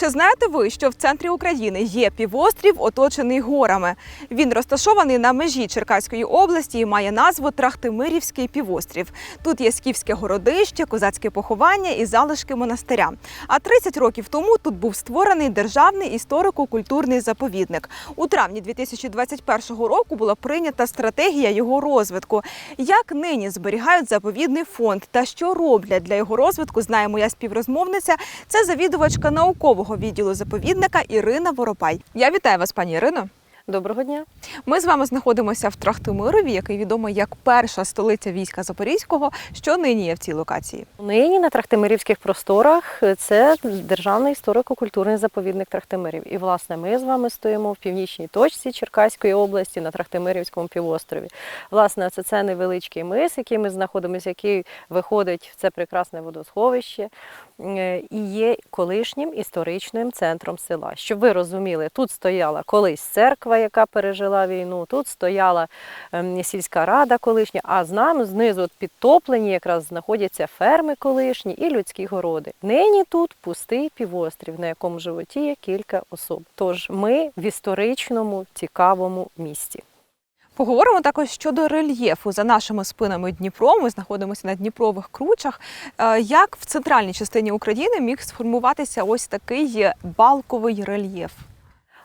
Чи знаєте ви, що в центрі України є півострів, оточений горами? Він розташований на межі Черкаської області і має назву Трахтимирівський півострів. Тут є скіфське городище, козацьке поховання і залишки монастиря. А 30 років тому тут був створений державний історико-культурний заповідник. У травні 2021 року була прийнята стратегія його розвитку. Як нині зберігають заповідний фонд та що роблять для його розвитку, знає моя співрозмовниця. Це завідувачка наукового відділу заповідника Ірина Воропай. Я вітаю вас, пані Ірино. Доброго дня. Ми з вами знаходимося в Трахтимирові, який відомий як перша столиця війська Запорізького. Що нині є в цій локації? Нині на Трахтимирівських просторах це державний історико-культурний заповідник Трахтимирів. І власне ми з вами стоїмо в північній точці Черкаської області на Трахтимирівському півострові. Власне, це, це невеличкий мис, який ми знаходимося, який виходить в це прекрасне водосховище і є колишнім історичним центром села. Щоб ви розуміли, тут стояла колись церква, яка пережила війну, тут стояла ем, сільська рада колишня, а з нами знизу от підтоплені якраз знаходяться ферми колишні і людські городи. Нині тут пустий півострів, на якому животі є кілька особ. Тож ми в історичному цікавому місті. Поговоримо також щодо рельєфу. За нашими спинами Дніпро. Ми знаходимося на Дніпрових кручах. Е, Як в центральній частині України міг сформуватися ось такий балковий рельєф?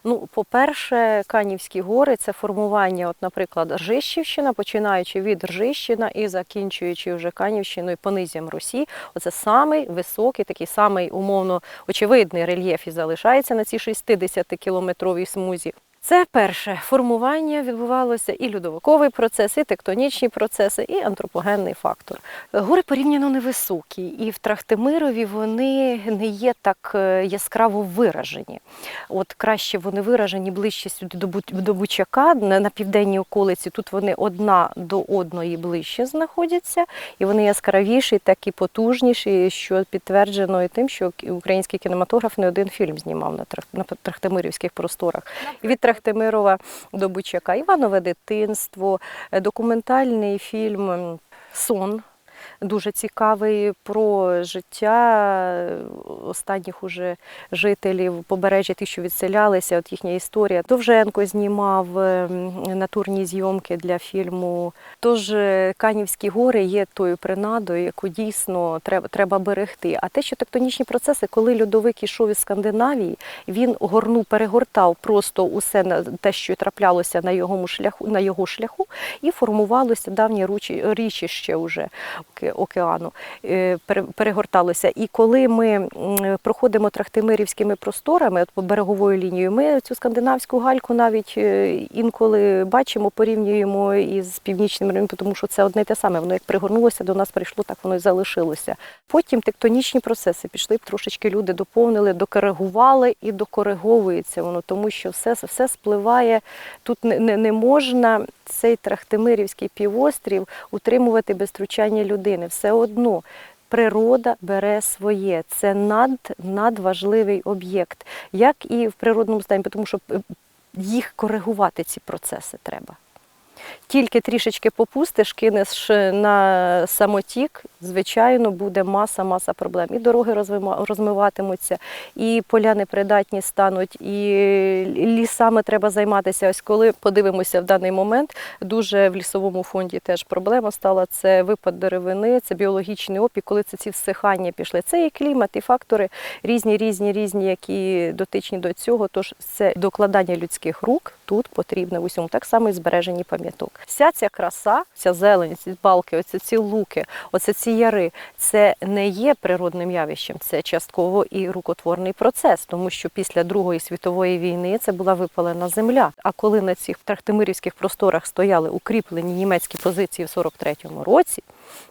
Ну, по-перше, Канівські гори це формування, от, наприклад, Ржищівщина, починаючи від Ржищина і закінчуючи вже Канівщиною понизям Русі. Оце самий високий, такий самий умовно очевидний рельєф і залишається на цій 60-кілометровій смузі. Це перше формування відбувалося і льодовиковий процес, і тектонічні процеси, і антропогенний фактор. Гори порівняно невисокі, і в Трахтимирові вони не є так е, яскраво виражені. От краще вони виражені ближче сюди до Бучака, на, південній околиці. Тут вони одна до одної ближче знаходяться, і вони яскравіші, так і потужніші, що підтверджено і тим, що український кінематограф не один фільм знімав на, Трах- на Трахтимирівських просторах. Від Трахтимирова до Бучака, Іванове дитинство, документальний фільм Сон. Дуже цікавий про життя е, останніх уже жителів побережжя, тих, що відселялися, от їхня історія. Довженко знімав е, натурні зйомки для фільму. Тож е, Канівські гори є тою принадою, яку дійсно треба, треба берегти. А те, що тектонічні процеси, коли льодовик ішов із Скандинавії, він горнув, перегортав просто усе те, що траплялося на його шляху, на його шляху, і формувалося давнє ручі, річище уже океану, е, перегорталося. І коли ми проходимо трахтимирівськими просторами, от по береговою лінією, ми цю скандинавську гальку навіть е, інколи бачимо, порівнюємо із північним районом, тому що це одне й те саме. Воно як пригорнулося до нас, прийшло, так воно і залишилося. Потім тектонічні процеси пішли, трошечки люди доповнили, докоригували і докориговується воно, тому що все, все спливає. Тут не, не, не можна цей Трахтимирівський півострів утримувати без втручання людини. Все одно. Природа бере своє, це над, надважливий об'єкт, як і в природному стані, тому що е, їх коригувати ці процеси треба. Тільки трішечки попустиш, кинеш на самотік, звичайно, буде маса-маса проблем. І дороги розмиватимуться, і поля непридатні стануть, і лісами треба займатися. Ось коли подивимося в даний момент, дуже в лісовому фонді теж проблема стала це випад деревини, це біологічний опік, коли це ці всихання пішли. Це і клімат, і фактори різні, різні, різні, які дотичні до цього. Тож це докладання людських рук тут потрібне в усьому, так само і збережені пам'яток. Вся ця краса, ця зелень, ці балки, оце ці луки, оце ці яри, це не є природним явищем, це частково і рукотворний процес, тому що після Другої світової війни це була випалена земля. А коли на цих трахтимирівських просторах стояли укріплені німецькі позиції в 43-му році,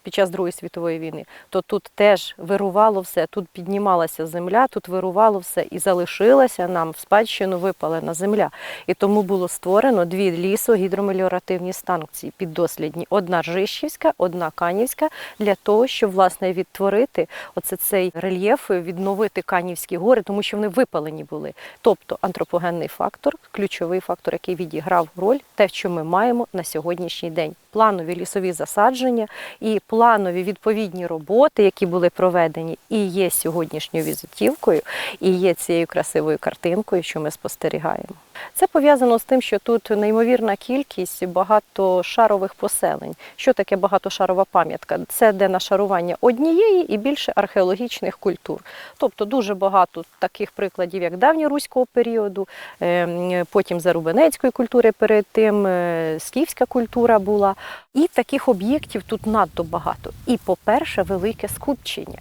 під час Другої світової війни, то тут теж вирувало все, тут піднімалася земля, тут вирувало все і залишилася нам в спадщину випалена земля. І тому було створено дві лісогідромеліоративні станції піддослідні: одна Ржищівська, одна Канівська, для того, щоб власне відтворити оце цей рельєф, відновити Канівські гори, тому що вони випалені були. Тобто антропогенний фактор, ключовий фактор, який відіграв роль, те, що ми маємо на сьогоднішній день. Планові лісові засадження і планові відповідні роботи, які були проведені, і є сьогоднішньою візитівкою, і є цією красивою картинкою, що ми спостерігаємо. Це пов'язано з тим, що тут неймовірна кількість багатошарових поселень. Що таке багатошарова пам'ятка? Це де нашарування однієї і більше археологічних культур. Тобто дуже багато таких прикладів, як давньоруського періоду, е, потім зарубинецької культури перед тим, е, скіфська культура була. І таких об'єктів тут надто багато. І, по-перше, велике скупчення.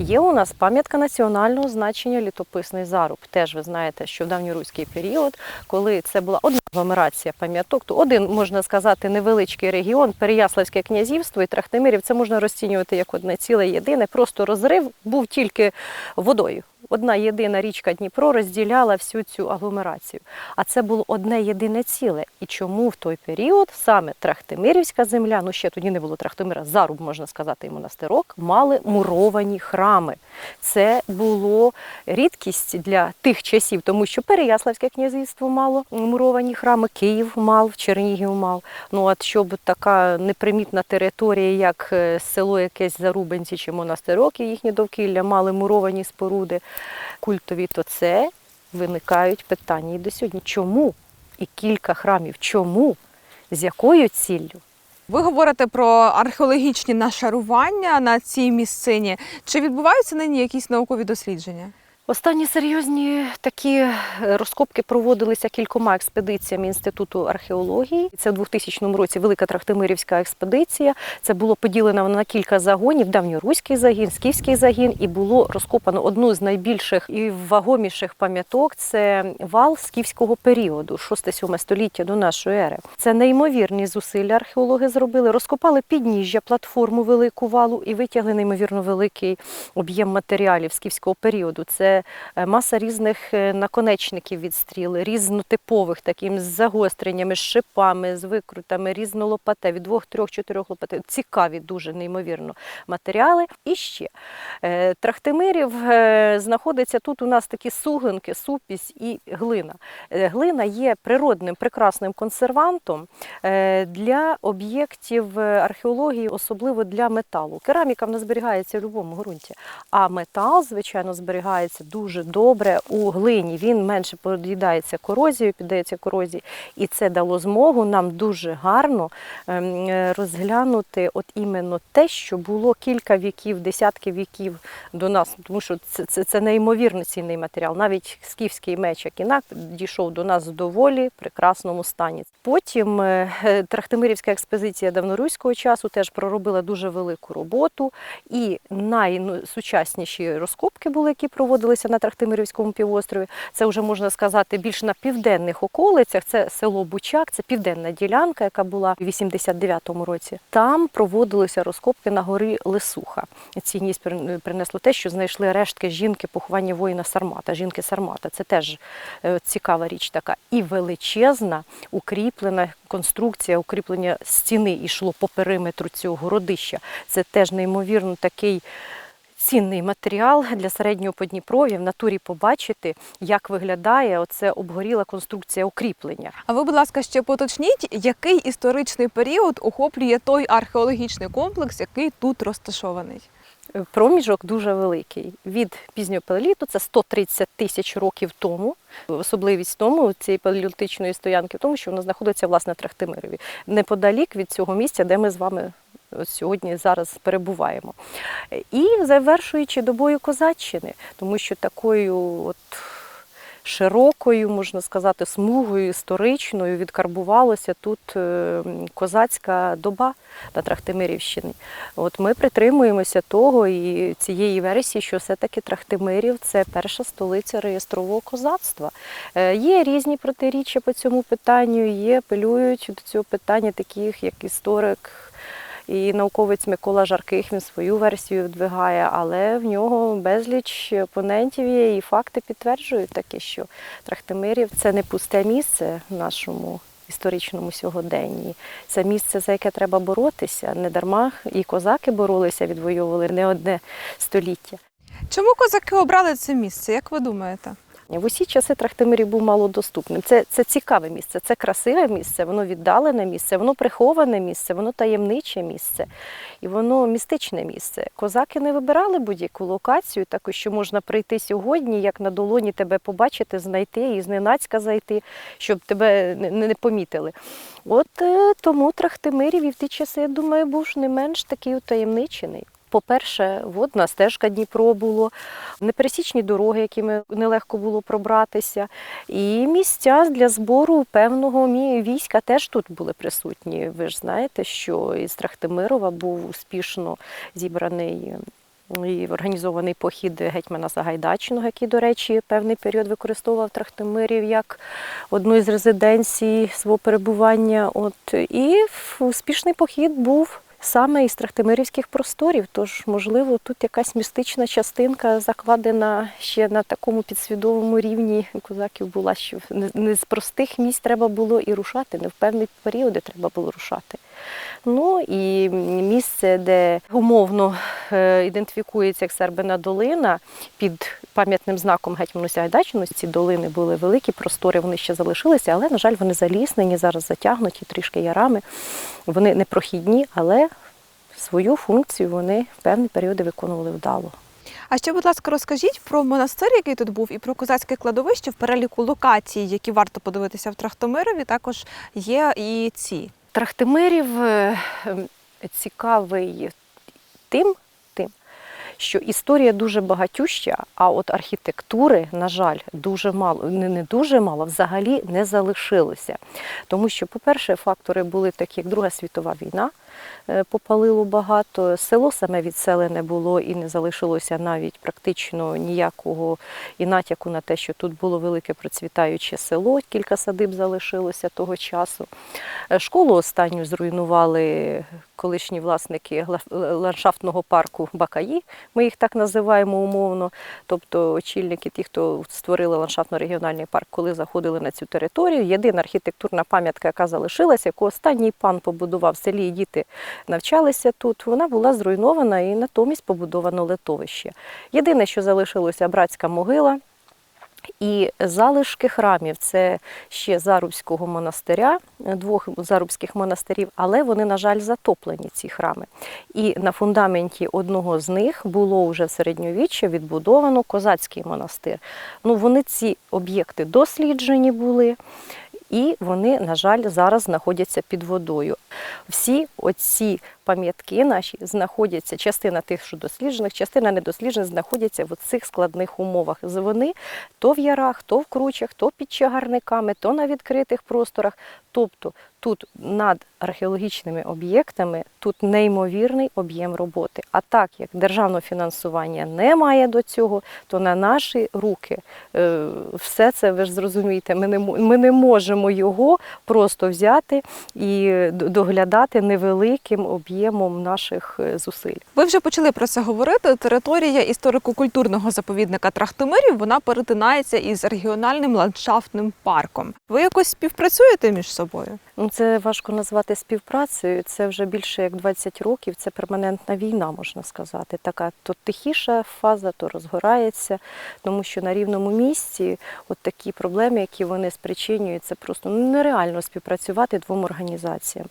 Є у нас пам'ятка національного значення літописний заруб. Теж ви знаєте, що в давньоруський період, коли це була одна агломерація пам'яток, то один, можна сказати, невеличкий регіон, Переяславське князівство і Трахтимирів, це можна розцінювати як одне ціле єдине. Просто розрив був тільки водою. Одна єдина річка Дніпро розділяла всю цю агломерацію. А це було одне єдине ціле. І чому в той період саме Трахтимирівська земля, ну ще тоді не було Трахтимира, заруб, можна сказати, і монастирок, мали муровані храми. Це було рідкість для тих часів, тому що Переяславське князівство мало муровані храми, Київ мав, Чернігів мав. Ну от щоб така непримітна територія, як е, село якесь Зарубинці чи монастирок, і їхні довкілля мали муровані споруди культові, то це виникають питання і до сьогодні. Чому? І кілька храмів. Чому? З якою ціллю? Ви говорите про археологічні нашарування на цій місцині. Чи відбуваються нині якісь наукові дослідження? Останні серйозні такі е, розкопки проводилися кількома експедиціями Інституту археології. Це в 2000 році Велика Трахтимирівська експедиція. Це було поділено на кілька загонів: давньоруський загін, скіфський загін, і було розкопано одну з найбільших і вагоміших пам'яток. Це вал скіфського періоду, 6-7 століття до нашої ери. Це неймовірні зусилля археологи зробили. Розкопали підніжжя, платформу велику валу і витягли неймовірно великий об'єм матеріалів скіфського періоду. Це е, маса різних е, наконечників від стріл, різнотипових, таким з загостреннями, з шипами, з викрутами, різнолопате, від двох, трьох, чотирьох лопатей. Цікаві, дуже неймовірно матеріали. І ще е, Трахтимирів знаходиться тут. У нас такі суглинки, супість і глина. Глина є природним прекрасним консервантом для об'єктів археології, особливо для металу. Кераміка в нас зберігається в будь-якому ґрунті, а метал, звичайно, зберігається дуже добре у глині. Він менше під'їдається корозією, піддається корозії, і це дало змогу нам дуже гарно ем, е, розглянути от іменно те, що було кілька віків, десятки віків до нас, тому що це, це, це неймовірно цінний матеріал. Навіть скіфський меч Акінак дійшов до нас в доволі прекрасному стані. Потім е, е, Трахтимирівська експедиція давноруського часу теж проробила дуже велику роботу, і найсучасніші розкопки були, які проводилися на Трахтимирівському півострові. Це вже можна сказати більш на південних околицях. Це село Бучак, це південна ділянка, яка була в 89-му році. Там проводилися розкопки на горі Лисуха. Цінність принесло те, що знайшли рештки жінки поховання воїна Сармата, жінки Сармата. Це теж е, цікава річ така. І величезна укріплена конструкція, укріплення стіни йшло по периметру цього городища. Це теж неймовірно такий. Цінний матеріал для середнього Подніпров'я в натурі побачити, як виглядає оце обгоріла конструкція укріплення. А ви, будь ласка, ще поточніть, який історичний період охоплює той археологічний комплекс, який тут розташований? Проміжок дуже великий. Від пізнього палеоліту це 130 тисяч років тому. Особливість тому цієї палеолітичної стоянки в тому, що вона знаходиться власне в Трахтимирові, неподалік від цього місця, де ми з вами сьогодні зараз перебуваємо. І завершуючи добою козаччини, тому що такою от широкою, можна сказати, смугою історичною відкарбувалася тут е, козацька доба на Трахтимирівщині. От ми притримуємося того і цієї версії, що все-таки Трахтимирів це перша столиця реєстрового козацтва. Е, Є різні протиріччя по цьому питанню, є апелюють до цього питання таких, як історик. І науковець Микола Жарких він свою версію вдвигає, але в нього безліч опонентів є, і факти підтверджують таке, що Трахтимирів це не пусте місце в нашому історичному сьогоденні. Це місце, за яке треба боротися. Не дарма і козаки боролися, відвоювали не одне століття. Чому козаки обрали це місце? Як ви думаєте? В усі часи Трахтимирів був малодоступним. Це, це цікаве місце, це красиве місце, воно віддалене місце, воно приховане місце, воно таємниче місце і воно містичне місце. Козаки не вибирали будь-яку локацію, таку, що можна прийти сьогодні, як на долоні тебе побачити, знайти і зненацька зайти, щоб тебе не, помітили. От е, тому Трахтимирів і в ті часи, я думаю, був не менш такий утаємничений. По-перше, водна стежка Дніпро було, непересічні дороги, якими нелегко було пробратися, і місця для збору певного війська теж тут були присутні. Ви ж знаєте, що із Трахтимирова був успішно зібраний і організований похід гетьмана Сагайдачного, який, до речі, певний період використовував Трахтимирів як одну із резиденцій свого перебування. От і успішний похід був. Саме із Трахтимирівських просторів, тож, можливо, тут якась містична частинка закладена ще на такому підсвідомому рівні козаків була, що не- з простих місць треба було і рушати, не в певні періоди треба було рушати. Ну і місце, де умовно е, ідентифікується як Сербина долина під пам'ятним знаком Гетьману Сягайдачину. Ці долини були великі, простори вони ще залишилися, але, на жаль, вони заліснені, зараз затягнуті трішки ярами. Вони непрохідні, але свою функцію вони в певні періоди виконували вдало. А ще, будь ласка, розкажіть про монастир, який тут був, і про козацьке кладовище в переліку локацій, які варто подивитися в Трахтомирові. Також є і ці. Трахтимирів е, ем, цікавий тим, тим, що історія дуже багатюща, а от архітектури, на жаль, дуже мало, не, не дуже мало, взагалі не залишилося. Тому що, по-перше, фактори були такі, як Друга світова війна. Е, Попалило багато, село саме відселене було і не залишилося навіть практично ніякого і натяку на те, що тут було велике процвітаюче село, кілька садиб залишилося того часу. Е, Школу останню зруйнували колишні власники ландшафтного парку Бакаї, ми їх так називаємо умовно. Тобто очільники, ті, хто створили ландшафтно-регіональний парк, коли заходили на цю територію. Єдина архітектурна пам'ятка, яка залишилася, яку останній пан побудував в селі, діти навчалися тут, вона була зруйнована і натомість побудовано литовище. Єдине, що залишилося, братська могила. І залишки храмів це ще Зарубського монастиря, двох зарубських монастирів, але вони, на жаль, затоплені, ці храми. І на фундаменті одного з них було вже в середньовіччя відбудовано козацький монастир. Ну, вони ці об'єкти досліджені були. І вони, на жаль, зараз знаходяться під водою. Всі оці пам'ятки наші знаходяться, частина тих, що досліджених, частина недосліджених, знаходяться в цих складних умовах. Вони то в ярах, то в кручах, то під чагарниками, то на відкритих просторах. Тобто тут над археологічними об'єктами тут неймовірний об'єм роботи. А так як державного фінансування немає до цього, то на наші руки е, все це ви ж зрозумієте, ми не, ми не можемо його просто взяти і доглядати невеликим об'ємом наших е, зусиль. Ви вже почали про це говорити. Територія історико-культурного заповідника Трахтимирів вона перетинається із регіональним ландшафтним парком. Ви якось співпрацюєте між собою? Це важко назвати співпрацею. Це вже більше як 20 років. Це перманентна війна, можна сказати. Така то тихіша фаза, то розгорається, тому що на рівному місці от такі проблеми, які вони спричинюють, це просто нереально співпрацювати двом організаціям.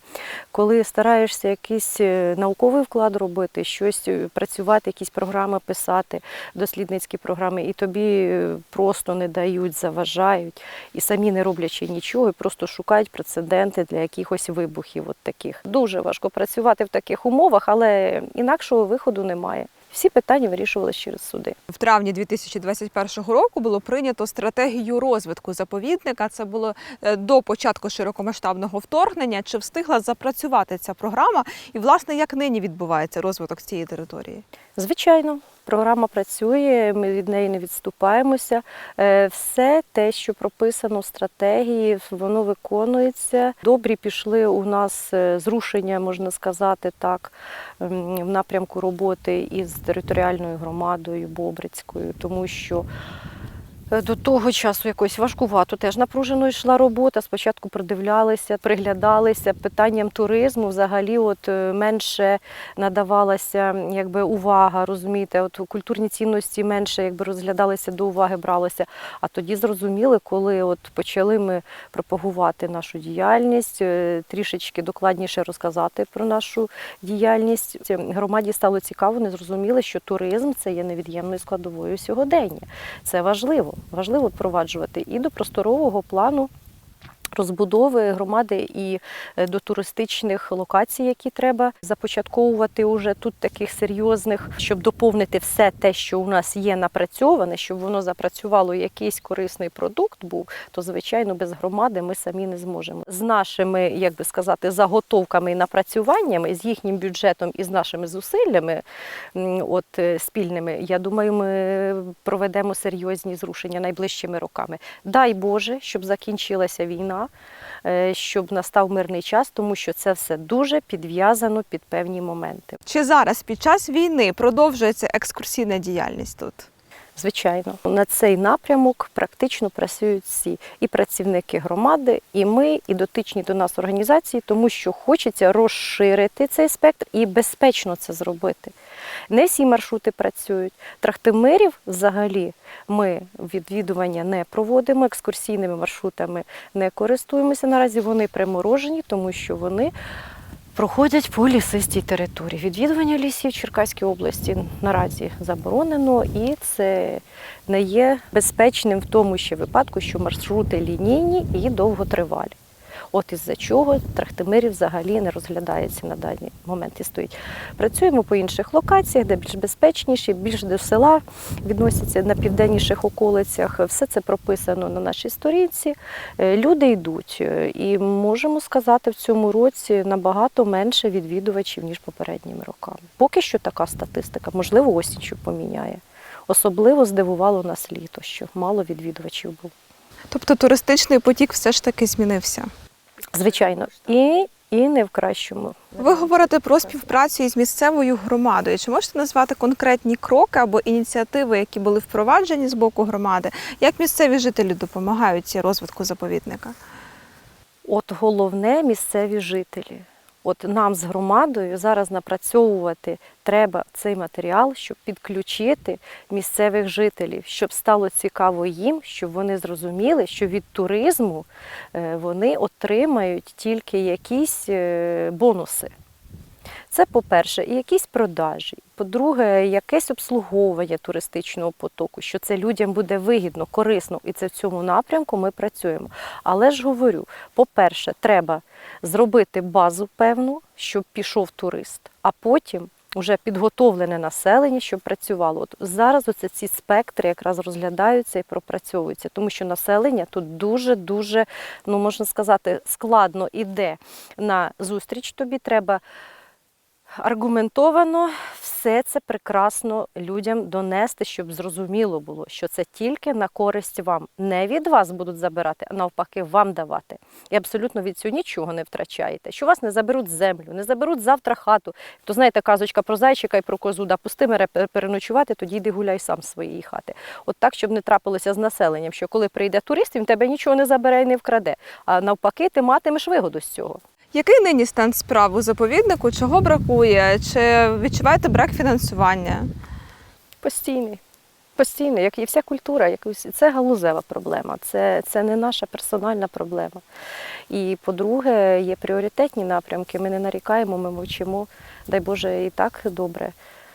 Коли стараєшся якийсь е, науковий вклад робити, щось е, працювати, якісь програми писати, дослідницькі програми, і тобі е, просто не дають, заважають, і самі не роблячи нічого, і просто шукають прецеденти для якихось вибухів. От таких дуже важко працювати в таких умовах, але інакшого виходу немає. Всі питання вирішувалися через суди. В травні 2021 року було прийнято стратегію розвитку заповідника. Це було е, до початку широкомасштабного вторгнення. Чи встигла запрацювати ця програма? І власне як нині відбувається розвиток цієї території? Звичайно, програма працює, ми від неї не відступаємося. Е, Все те, що прописано в стратегії, воно виконується. Добрі пішли у нас е, зрушення, можна сказати так, в напрямку роботи із територіальною громадою Бобрицькою, тому що До того часу якось важкувато теж напружено йшла робота. Спочатку придивлялися, приглядалися питанням туризму. Взагалі, от е, менше надавалася якби увага, розумієте, от культурні цінності менше якби розглядалися до уваги, бралося. А тоді зрозуміли, коли от почали ми пропагувати нашу діяльність, е, трішечки докладніше розказати про нашу діяльність. Громаді стало цікаво, вони зрозуміли, що туризм це є невід'ємною складовою сьогодення. Це важливо, важливо впроваджувати і до просторового плану. Розбудови громади і е, до туристичних локацій, які треба започатковувати уже тут таких серйозних, щоб доповнити все те, що у нас є напрацьоване, щоб воно запрацювало, якийсь корисний продукт був, то звичайно без громади ми самі не зможемо. З нашими, як би сказати, заготовками і напрацюваннями, з їхнім бюджетом і з нашими зусиллями, от е, спільними, я думаю, ми проведемо серйозні зрушення найближчими роками. Дай Боже, щоб закінчилася війна, е, щоб настав мирний час, тому що це все дуже підв'язано під певні моменти. Чи зараз під час війни продовжується екскурсійна діяльність тут? Звичайно, на цей напрямок практично працюють всі і працівники громади, і ми, і дотичні до нас організації, тому що хочеться розширити цей спектр і безпечно це зробити. Не всі маршрути працюють. Трахтимирів взагалі ми відвідування не проводимо, екскурсійними маршрутами не користуємося. Наразі вони приморожені, тому що вони проходять по лісистій території. Відвідування лісів Черкаській області наразі заборонено, і це не є безпечним в тому ще випадку, що маршрути лінійні і довготривалі. От із-за чого Трахтимирів взагалі не розглядається на даний момент і стоїть. Працюємо по інших локаціях, де більш безпечніші, більш до села відносяться на південніших околицях. Все це прописано на нашій сторінці. Е, Люди йдуть, е, і можемо сказати, в цьому році набагато менше відвідувачів ніж попередніми роками. Поки що така статистика, можливо, осінь що поміняє. Особливо здивувало нас літо, що мало відвідувачів було. Тобто туристичний потік все ж таки змінився. Звичайно, і, і не в кращому. Ви говорите про співпрацю із місцевою громадою. Чи можете назвати конкретні кроки або ініціативи, які були впроваджені з боку громади? Як місцеві жителі допомагають розвитку заповідника? От головне місцеві жителі. От нам з громадою зараз напрацьовувати треба цей матеріал, щоб підключити місцевих жителів, щоб стало цікаво їм, щоб вони зрозуміли, що від туризму е, вони отримають тільки якісь е, бонуси. Це по-перше, і якісь продажі. По-друге, якесь обслуговування туристичного потоку, що це людям буде вигідно, корисно, і це в цьому напрямку ми працюємо. Але ж говорю: по-перше, треба зробити базу певну, щоб пішов турист, а потім вже підготовлене населення, щоб працювало. От зараз оце ці спектри якраз розглядаються і пропрацьовуються, тому що населення тут дуже дуже, ну можна сказати, складно іде на зустріч. Тобі треба аргументовано все це прекрасно людям донести, щоб зрозуміло було, що це тільки на користь вам. Не від вас будуть забирати, а навпаки, вам давати. І абсолютно від цього нічого не втрачаєте. Що вас не заберуть землю, не заберуть завтра хату. То знаєте, казочка про зайчика і про козу, да пусти мене переночувати, тоді йди гуляй сам з своєї хати. От так, щоб не трапилося з населенням, що коли прийде турист, він тебе нічого не забере і не вкраде. А навпаки, ти матимеш вигоду з цього. Який нині стан справ у заповіднику? Чого бракує? Чи відчуваєте брак фінансування? Постійний. Постійний, як і вся культура, якось це галузева проблема, це, це не наша персональна проблема. І по-друге, є пріоритетні напрямки. Ми не нарікаємо, ми мовчимо. Дай Боже, і так добре.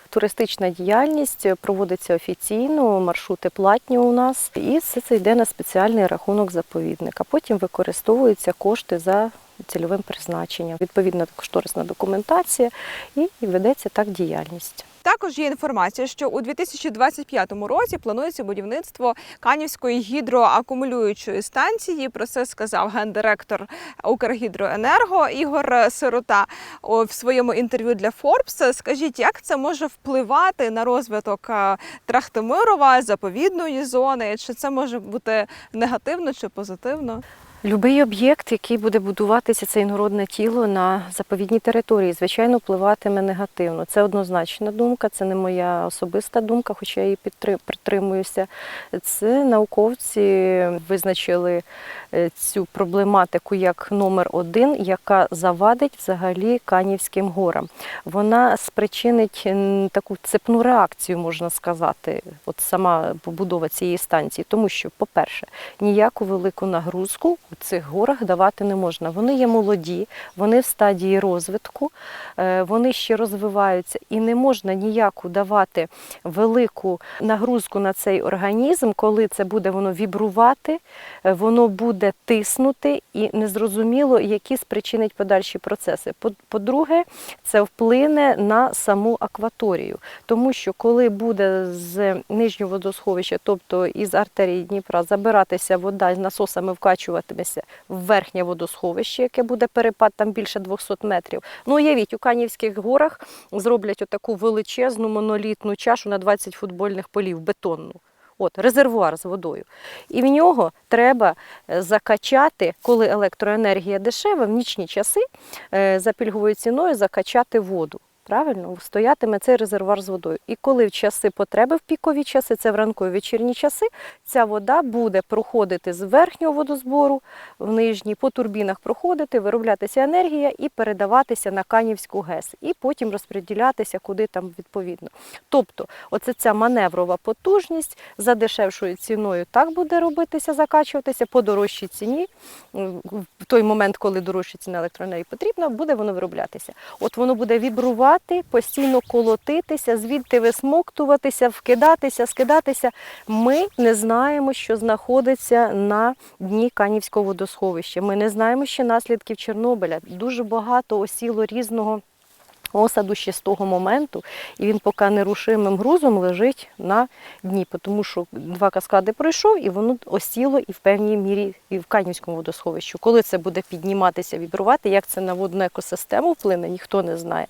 Туристична діяльність проводиться офіційно, маршрути платні у нас, і все це йде на спеціальний рахунок заповідника. Потім використовуються кошти за цільовим призначенням. Відповідна кошторисна документація і ведеться так діяльність. Також є інформація, що у 2025 році планується будівництво Канівської гідроакумулюючої станції. Про це сказав гендиректор Укргідроенерго Ігор Сирота в своєму інтерв'ю для Forbes. Скажіть, як це може впливати на розвиток е, Трахтимирова, заповідної зони? Чи це може бути негативно чи позитивно? Любий об'єкт, який буде будуватися це інородне тіло на заповідній території, звичайно, впливатиме негативно. Це однозначна думка, це не моя особиста думка, хоча я її притримуюся. Це науковці визначили е, цю проблематику як номер один, яка завадить взагалі Канівським горам. Вона спричинить таку цепну реакцію, можна сказати, от сама побудова цієї станції, тому що, по-перше, ніяку велику нагрузку у цих горах давати не можна. Вони є молоді, вони в стадії розвитку, е, вони ще розвиваються, і не можна ніяку давати велику нагрузку на цей організм, коли це буде воно вібрувати, е, воно буде тиснути і незрозуміло, які спричинить подальші процеси. По- По-друге, це вплине на саму акваторію, тому що коли буде з нижнього водосховища, тобто із артерії Дніпра, забиратися вода з насосами вкачуватиметься в верхнє водосховище, яке буде перепад там більше 200 метрів. Ну, уявіть, у Канівських горах зроблять отаку величезну монолітну чашу на 20 футбольних полів, бетонну. От резервуар з водою. І в нього треба е, закачати, коли електроенергія дешева, в нічні часи е, за пільговою ціною закачати воду. Правильно, стоятиме цей резервуар з водою. І коли в часи потреби, в пікові часи, це в ранкові вечірні часи, ця вода буде проходити з верхнього водозбору в нижній, по турбінах проходити, вироблятися енергія і передаватися на Канівську ГЕС, і потім розподілятися куди там відповідно. Тобто, оце ця маневрова потужність за дешевшою ціною так буде робитися, закачуватися по дорожчій ціні. В той момент, коли дорожча ціна електроенергії потрібна, буде воно вироблятися. От воно буде вібрувати, постійно колотитися, звідти висмоктуватися, вкидатися, скидатися. Ми не знаємо, що знаходиться на дні Канівського водосховища. Ми не знаємо ще наслідків Чорнобиля. Дуже багато осіло різного. Осаду ще з того моменту, і він поки нерушимим грузом лежить на дні, тому що два каскади пройшов, і воно осіло і в певній мірі і в Канівському водосховищі. Коли це буде підніматися, вібрувати, як це на водну екосистему вплине, ніхто не знає.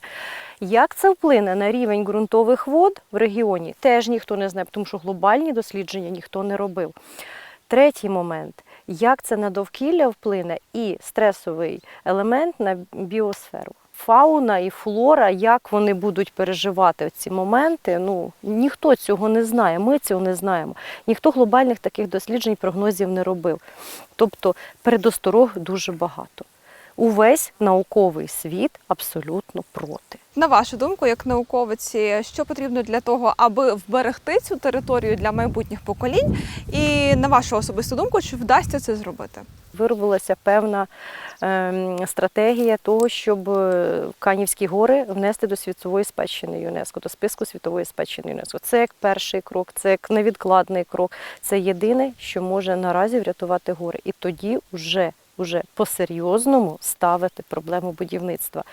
Як це вплине на рівень ґрунтових вод в регіоні, теж ніхто не знає, тому що глобальні дослідження ніхто не робив. Третій момент як це на довкілля вплине і стресовий елемент на біосферу. Фауна і флора, як вони будуть переживати ці моменти, ну ніхто цього не знає. Ми цього не знаємо. Ніхто глобальних таких досліджень, прогнозів не робив. Тобто передосторог дуже багато. Увесь науковий світ абсолютно проти. На вашу думку, як науковиці, що потрібно для того, аби вберегти цю територію для майбутніх поколінь? І на вашу особисту думку, чи вдасться це зробити? Виробилася певна ем, стратегія того, щоб е, Канівські гори внести до світової спадщини ЮНЕСКО, до списку світової спадщини ЮНЕСКО. Це як перший крок, це як невідкладний крок. Це єдине, що може наразі врятувати гори. І тоді вже Уже по-серйозному ставити проблему будівництва.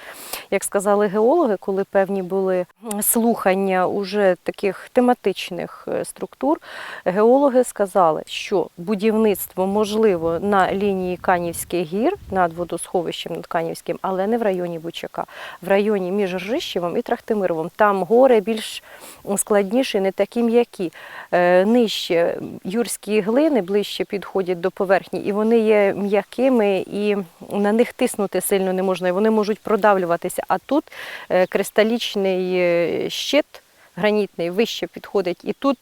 Як сказали геологи, коли певні були слухання уже таких тематичних е, структур, геологи сказали, що будівництво можливо на лінії Канівських гір над водосховищем над Канівським, але не в районі Бучака, в районі між Ржищевом і Трахтимировим. Там гори більш складніші, не такі м'які. Е, Нижче юрські глини ближче підходять до поверхні, і вони є м'якими, і на них тиснути сильно не можна, і вони можуть продавлюватися. А тут е, кристалічний е, щит гранітний вище підходить, і тут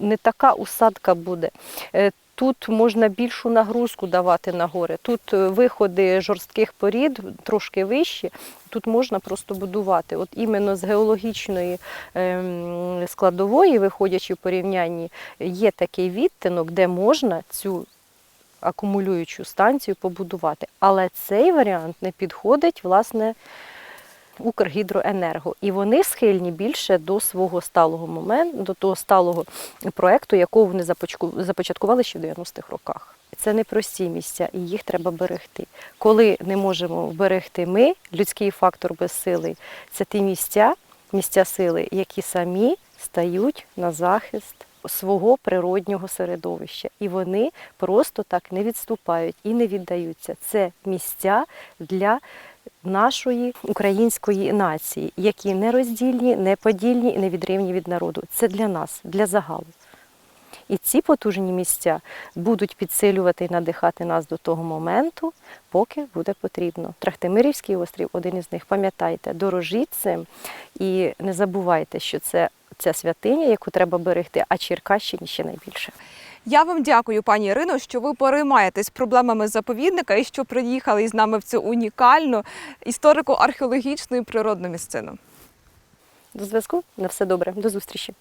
не така усадка буде. Е, Тут можна більшу нагрузку давати на гори. Тут виходи жорстких порід трошки вищі. Тут можна просто будувати. От іменно з геологічної ем, складової, виходячи в порівнянні, є такий відтинок, де можна цю акумулюючу станцію побудувати. Але цей варіант не підходить, власне, Укргідроенерго. І вони схильні більше до свого сталого моменту, до того сталого проекту, якого вони започаткували ще в 90-х роках. Це не прості місця, і їх треба берегти. Коли не можемо вберегти ми, людський фактор безсилий, це ті місця, місця сили, які самі стають на захист свого природнього середовища. І вони просто так не відступають і не віддаються. Це місця для нашої української нації, які не роздільні, не подільні і не відривні від народу. Це для нас, для загалу. І ці потужні місця будуть підсилювати і надихати нас до того моменту, поки буде потрібно. Трахтимирівський острів один із них. Пам'ятайте, дорожіть цим і не забувайте, що це ця святиня, яку треба берегти, а Черкащині ще найбільше. Я вам дякую, пані Ірино, що ви переймаєтесь проблемами заповідника і що приїхали із нами в цю унікальну історико-археологічну і природну місцину. До зв'язку на все добре, до зустрічі.